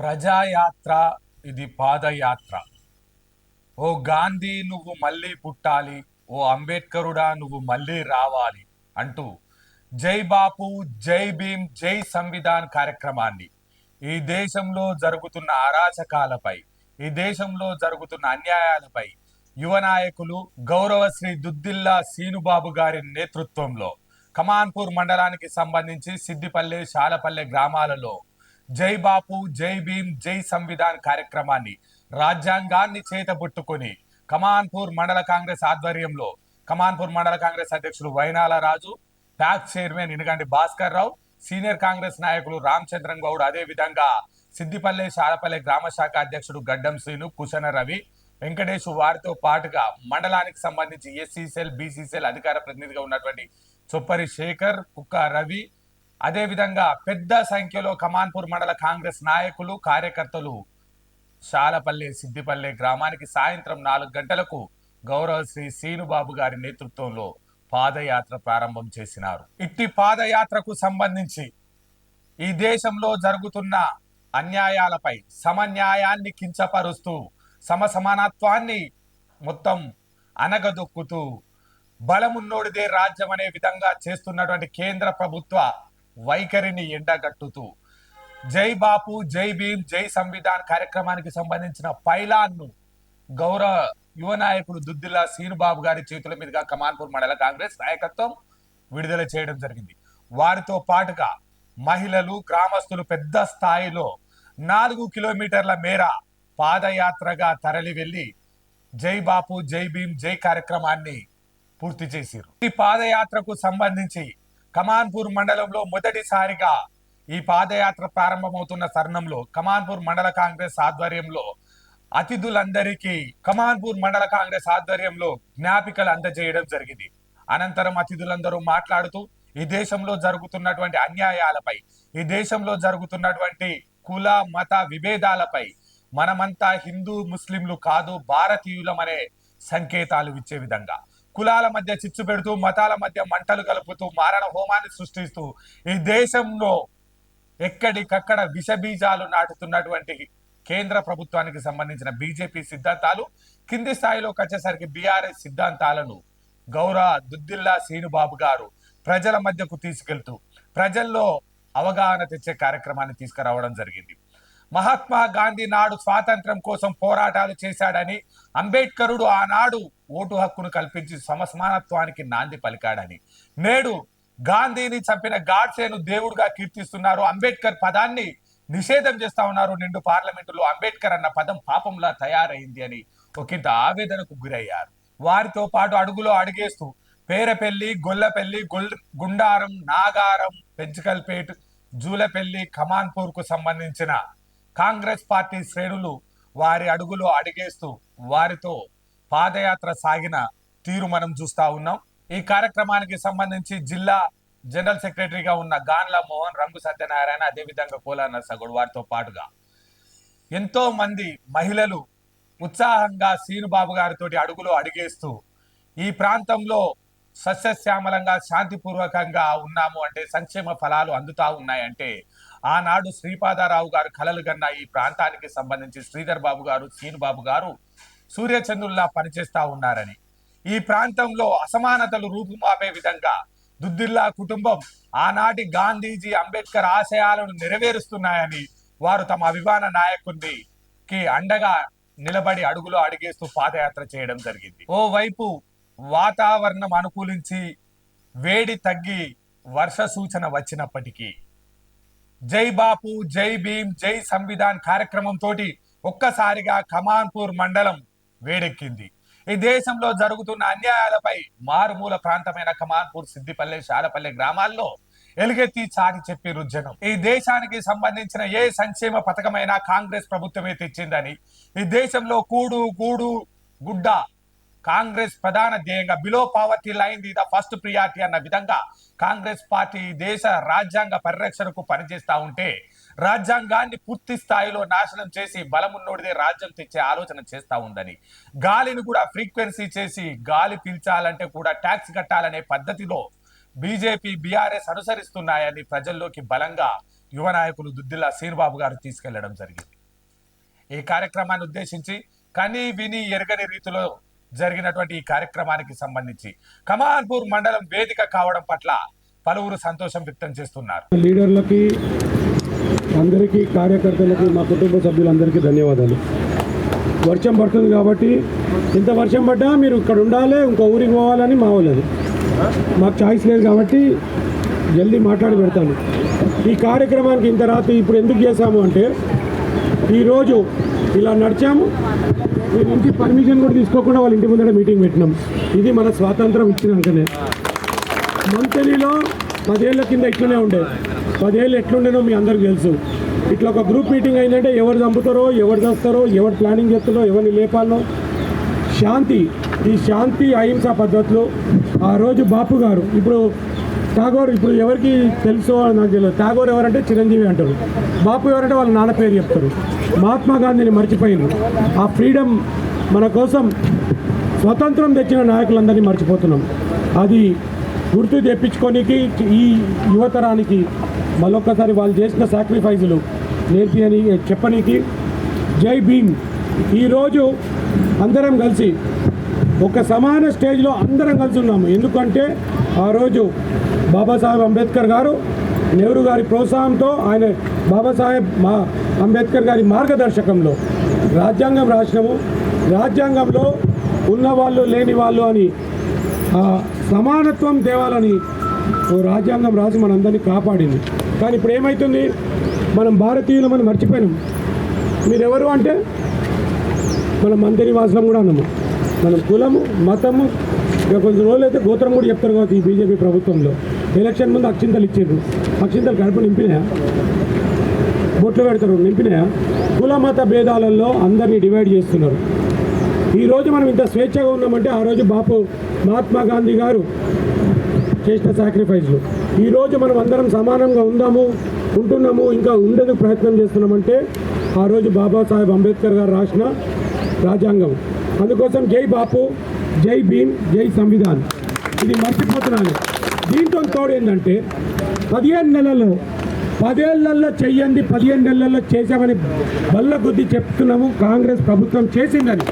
ప్రజాయాత్ర ఇది పాదయాత్ర. ఓ గాంధీ నువ్వు మళ్ళీ పుట్టాలి. ఓ అంబేద్కరుడా నువ్వు మళ్ళీ రావాలి అంటూ జై బాపు జై భీమ్ జై సంవిధాన్ కార్యక్రమాన్ని ఈ దేశంలో జరుగుతున్న అరాచకాలపై ఈ దేశంలో జరుగుతున్న అన్యాయాలపై యువ నాయకులు గౌరవశ్రీ దుద్దిల్లా సీనుబాబు గారి నేతృత్వంలో కమాన్పూర్ మండలానికి సంబంధించి సిద్దిపల్లె శాలపల్లె గ్రామాలలో జై బాపు జై భీమ్ జై సంవిధాన్ కార్యక్రమాన్ని రాజ్యాంగాన్ని చేతబుట్టుకొని కమాన్పూర్ మండల కాంగ్రెస్ ఆధ్వర్యంలో కమాన్పూర్ మండల కాంగ్రెస్ అధ్యక్షులు Vainala Raju PACS chairman Inagandi Bhaskar Rao senior Congress నాయకులు రామచంద్రన్ గౌడ్ అదే విధంగా సిద్దిపల్లె శాలపల్లె గ్రామ శాఖ అధ్యక్షుడు గడ్డం శ్రీను కుశన రవి వెంకటేష్ వారితో పాటుగా మండలానికి సంబంధించి ఎస్సీసీఎల్ బీసీసీఎల్ అధికార ప్రతినిధిగా ఉన్నటువంటి చొప్పరి శేఖర్ కుక్క రవి అదేవిధంగా పెద్ద సంఖ్యలో కమాన్పూర్ మండల కాంగ్రెస్ నాయకులు కార్యకర్తలు శాలపల్లె సిద్దిపల్లె గ్రామానికి సాయంత్రం నాలుగు గంటలకు గౌరవ శ్రీ సీనుబాబు గారి నేతృత్వంలో పాదయాత్ర ప్రారంభం చేసినారు. ఇట్టి పాదయాత్రకు సంబంధించి ఈ దేశంలో జరుగుతున్న అన్యాయాలపై సమన్యాయాన్ని కించపరుస్తూ సమసమానత్వాన్ని మొత్తం అనగదొక్కుతూ బలమున్నోడిదే రాజ్యం అనే విధంగా చేస్తున్నటువంటి కేంద్ర ప్రభుత్వ వైఖరిని ఎండగట్టుతూ. జై బాపు జై భీమ్ జై సంవిధాన్ కార్యక్రమానికి సంబంధించిన పైలాన్ను గౌరవ యువ నాయకుడు దుద్దిల్లా సీనుబాబు గారి చేతుల మీదుగా కమాన్పూర్ మండల కాంగ్రెస్ నాయకత్వం విడుదల చేయడం జరిగింది. వారితో పాటుగా మహిళలు గ్రామస్తులు పెద్ద స్థాయిలో నాలుగు కిలోమీటర్ల మేర పాదయాత్రగా తరలి వెళ్ళి జై బాపు జై భీమ్ జై కార్యక్రమాన్ని పూర్తి చేశారు ఈ పాదయాత్రకు సంబంధించి కమాన్పూర్ మండలంలో మొదటిసారిగా ఈ పాదయాత్ర ప్రారంభమవుతున్న తరుణంలో కమాన్పూర్ మండల కాంగ్రెస్ ఆధ్వర్యంలో అతిథులందరికీ కమాన్పూర్ మండల కాంగ్రెస్ ఆధ్వర్యంలో జ్ఞాపికలు అందజేయడం జరిగింది. అనంతరం అతిథులందరూ మాట్లాడుతూ ఈ దేశంలో జరుగుతున్నటువంటి అన్యాయాలపై ఈ దేశంలో జరుగుతున్నటువంటి కుల మత విభేదాలపై మనమంతా హిందూ ముస్లింలు కాదు భారతీయులమనే సంకేతాలు ఇచ్చే విధంగా. కులాల మధ్య చిచ్చు పెడుతూ మతాల మధ్య మంటలు కలుపుతూ మారణ హోమాన్ని సృష్టిస్తూ ఈ దేశంలో ఎక్కడికక్కడ విషబీజాలు నాటుతున్నటువంటి కేంద్ర ప్రభుత్వానికి సంబంధించిన బీజేపీ సిద్ధాంతాలు కింది స్థాయిలోకి వచ్చేసరికి బీఆర్ఎస్ సిద్ధాంతాలను గౌరా దుద్దిల్లా శ్రీనుబాబు గారు ప్రజల మధ్యకు తీసుకెళ్తూ ప్రజల్లో అవగాహన తెచ్చే కార్యక్రమాన్ని తీసుకురావడం జరిగింది. మహాత్మా గాంధీ నాడు స్వాతంత్రం కోసం పోరాటాలు చేశాడని అంబేద్కరుడు ఆనాడు ఓటు హక్కును కల్పించి సమసమానత్వానికి నాంది పలికాడని. నేడు గాంధీని చంపిన గాడ్సేను దేవుడుగా కీర్తిస్తున్నారు. అంబేద్కర్ పదాన్ని నిషేధం చేస్తా ఉన్నారు నిండు పార్లమెంటులో. అంబేద్కర్ అన్న పదం పాపంలా తయారైంది అని ఒకంత ఆవేదనకు గురయ్యారు. వారితో పాటు అడుగులో అడిగేస్తూ పేరపెల్లి గొల్లపెల్లి గొల్ గుండారం నాగారం పెంచకల్పేట్ జూలపెల్లి కమాన్పూర్కు సంబంధించిన కాంగ్రెస్ పార్టీ శ్రేణులు వారి అడుగులో అడిగేస్తూ వారితో పాదయాత్ర సాగిన తీరు మనం చూస్తా ఉన్నాం. ఈ కార్యక్రమానికి సంబంధించి జిల్లా జనరల్ సెక్రటరీగా ఉన్న గాన్ల మోహన్ రంగు సత్యనారాయణ అదేవిధంగా కోలా నర్సగౌడ్ వారితో పాటుగా ఎంతో మంది మహిళలు ఉత్సాహంగా సీనుబాబు గారితో అడుగులో అడిగేస్తూ ఈ ప్రాంతంలో సస్యశ్యామలంగా శాంతిపూర్వకంగా ఉన్నాము అంటే సంక్షేమ ఫలాలు అందుతా ఉన్నాయంటే ఆనాడు శ్రీపాదారావు గారు కలలు కన్నా ఈ ప్రాంతానికి సంబంధించి శ్రీధర్ బాబు గారు సీనుబాబు గారు సూర్యచంద్రుల్లా పనిచేస్తా ఉన్నారని. ఈ ప్రాంతంలో అసమానతలు రూపుమాపే విధంగా దుద్దిల్లా కుటుంబం ఆనాటి గాంధీజీ అంబేద్కర్ ఆశయాలను నెరవేరుస్తున్నాయని వారు తమ అభిమాన నాయకుడికి కి అండగా నిలబడి అడుగులో అడిగేస్తూ పాదయాత్ర చేయడం జరిగింది. ఓవైపు వాతావరణం అనుకూలించి వేడి తగ్గి వర్ష సూచన వచ్చినప్పటికీ జై బాపు జై భీమ్ జై సంవిధాన్ కార్యక్రమం తోటి ఒక్కసారిగా కమాన్పూర్ మండలం వేడెక్కింది. ఈ దేశంలో జరుగుతున్న అన్యాయాలపై మారుమూల ప్రాంతమైన కమాన్పూర్ సిద్దిపల్లె శాలపల్లె గ్రామాల్లో ఎలుగెత్తి చాటి చెప్పి రుజ్జనం ఈ దేశానికి సంబంధించిన ఏ సంక్షేమ పథకమైనా కాంగ్రెస్ ప్రభుత్వమే తెచ్చిందని ఈ దేశంలో కూడు గూడు గుడ్డ కాంగ్రెస్ ప్రధాన ధ్యేయంగా below poverty line the the first priority అన్న విధంగా కాంగ్రెస్ పార్టీ దేశ రాజ్యాంగ పరిరక్షణకు పనిచేస్తా ఉంటే రాజ్యాంగాన్ని పూర్తి స్థాయిలో నాశనం చేసి బలమున్నోడిదే రాజ్యం తెచ్చే ఆలోచన చేస్తా ఉందని. గాలిని కూడా ఫ్రీక్వెన్సీ చేసి గాలి పీల్చాలంటే కూడా ట్యాక్స్ కట్టాలనే పద్ధతిలో బీజేపీ బీఆర్ఎస్ అనుసరిస్తున్నాయని ప్రజల్లోకి బలంగా యువ నాయకులు దుద్దిల్లా శ్రీనిబాబు గారు తీసుకెళ్ళడం జరిగింది. ఈ కార్యక్రమాన్ని ఉద్దేశించి కని విని ఎరగని రీతిలో జరిగినటువంటి ఈ కార్యక్రమానికి సంబంధించి కమాన్పూర్ మండలం వేదిక కావడం పట్ల పలువురు సంతోషం వ్యక్తం చేస్తున్నారు. లీడర్లకి అందరికీ కార్యకర్తలకు మా కుటుంబ సభ్యులందరికీ ధన్యవాదాలు. వర్షం పడుతుంది కాబట్టి ఇంత వర్షం పడ్డా మీరు ఇక్కడ ఉండాలి ఇంకో ఊరికి పోవాలని మా వాళ్ళది మాకు చాయిస్ లేదు కాబట్టి జల్దీ మాట్లాడి పెడతాను. ఈ కార్యక్రమానికి ఇంత రాత్రి ఇప్పుడు ఎందుకు చేశాము అంటే ఈరోజు ఇలా నడిచాము. మీరు ఇంటి పర్మిషన్ కూడా తీసుకోకుండా వాళ్ళ ఇంటి ముందర మీటింగ్ పెట్టినాం. ఇది మన స్వాతంత్రం ఇచ్చినాకనే. మంతలిలో పదేళ్ళ కింద ఇట్లనే ఉండే. పదేళ్ళు ఎట్లుండేనో మీ అందరికి తెలుసు. ఇట్లా ఒక గ్రూప్ మీటింగ్ అయిందంటే ఎవరు చంపుతారో ఎవరు చేస్తారో ఎవరు ప్లానింగ్ చేస్తారో ఎవరిని లేపాలో శాంతి. ఈ శాంతి అహింస పద్ధతిలో ఆ రోజు బాపు గారు ఇప్పుడు టాగోర్ ఇప్పుడు ఎవరికి తెలుసో అని నాకు తెలియదు. టాగోర్ ఎవరంటే చిరంజీవి అంటారు. బాపు ఎవరంటే వాళ్ళ నాన్న పేరు చెప్తారు. మహాత్మా గాంధీని మర్చిపోయినారు ఆ ఫ్రీడమ్ మన కోసం స్వతంత్రం తెచ్చిన నాయకులందరినీ మర్చిపోతున్నాం. అది గుర్తు తెప్పించుకోనికి ఈ యువతరానికి మళ్ళొక్కసారి వాళ్ళు చేసిన సాక్రిఫైజులు నేర్పి అని చెప్పనీకి జై భీమ్. ఈరోజు అందరం కలిసి ఒక సమాన స్టేజ్లో అందరం కలిసి ఉన్నాము. ఎందుకంటే ఆ రోజు బాబాసాహెబ్ అంబేద్కర్ గారు నెహ్రూ గారి ప్రోత్సాహంతో ఆయన బాబాసాహెబ్ మా అంబేద్కర్ గారి మార్గదర్శకంలో రాజ్యాంగం రాసినాము. రాజ్యాంగంలో ఉన్నవాళ్ళు లేని వాళ్ళు అని సమానత్వం తేవాలని ఓ రాజ్యాంగం రాసి మనందరినీ కాపాడింది. కానీ ఇప్పుడు ఏమవుతుంది మనం భారతీయులమని మర్చిపోయినాం. మీరెవరు అంటే? మనం మంత్రి వాసులం కూడా అన్నాము. మనం కులము మతము ఇక కొంచెం రోజులు అయితే గోత్రం కూడా చెప్తారు కాబట్టి ఈ బీజేపీ ప్రభుత్వంలో. ఎలక్షన్ ముందు అక్షింతలు ఇచ్చారు అక్షింతలు కడుపు నింపినాయా? బొట్లు పెడతారు నింపినాయా? కుల మత భేదాలలో అందరినీ డివైడ్ చేస్తున్నారు. ఈరోజు మనం ఇంత స్వేచ్ఛగా ఉన్నామంటే ఆ రోజు బాపు మహాత్మా గాంధీ గారు చేసిన సాక్రిఫైస్లు ఈరోజు మనం అందరం సమానంగా ఉందాము ఉంటున్నాము ఇంకా ఉండేందుకు ప్రయత్నం చేస్తున్నామంటే ఆ రోజు బాబాసాహెబ్ అంబేద్కర్ గారు రాసిన రాజ్యాంగం. అందుకోసం జై బాపు జై భీమ్ జై సంవిధాన్. ఇది మర్చిపోతున్నాను. దీంతో తోడు ఏంటంటే పదిహేను నెలల్లో పదేళ్ళలో చెయ్యండి పదిహేను నెలల్లో చేశామని బల్ల కొద్ది చెప్తున్నాము కాంగ్రెస్ ప్రభుత్వం చేసిందని.